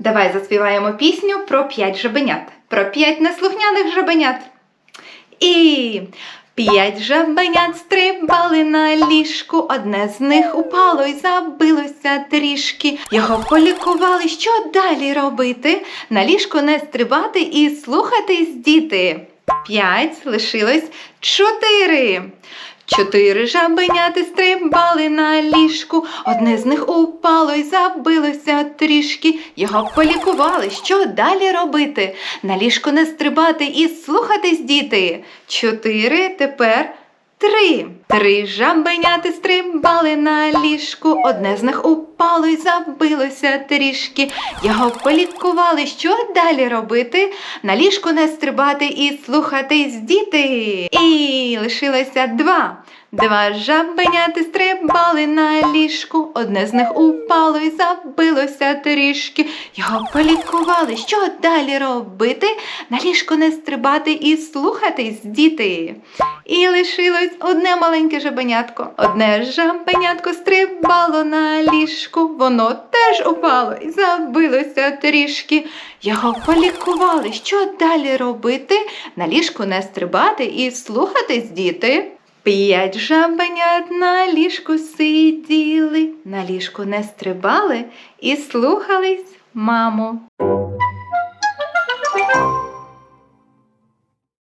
Давай заспіваємо пісню про п'ять жабенят, про п'ять неслухняних жабенят. І п'ять жабенят стрибали на ліжку, одне з них упало й забилося трішки. Його полікували, що далі робити? На ліжку не стрибати і слухатись, діти. П'ять лишилось чотири. Чотири жабеняти стрибали на ліжку, одне з них упало й забилося трішки. Його полікували. Що далі робити? На ліжку не стрибати і слухатись, діти. Чотири, тепер три. Три жабеняти стрибали на ліжку, одне з них упало й забилося трішки. Його полікували. Що далі робити? На ліжку не стрибати і слухатись, діти. І лишилося два. Два жабеняти стрибали на ліжку, одне з них упало й забилося трішки. Його полікували. Що далі робити? На ліжку не стрибати і слухатись, діти. І лишилось одне маленьке жабенятко. Одне жабенятко стрибало на ліжку, воно теж упало і забилося трішки. Його полікували. Що далі робити? На ліжку не стрибати і слухатись, діти. П'ять жабенят на ліжку сиділи, на ліжку не стрибали і слухались маму.